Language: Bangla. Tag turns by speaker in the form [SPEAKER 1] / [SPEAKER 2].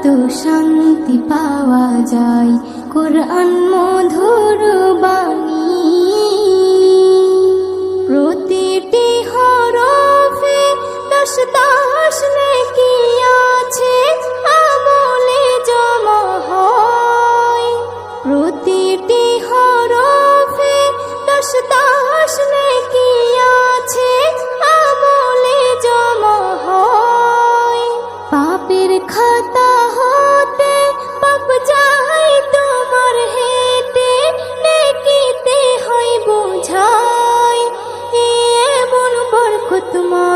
[SPEAKER 1] কত শান্তি পাওয়া যায়? কোরআন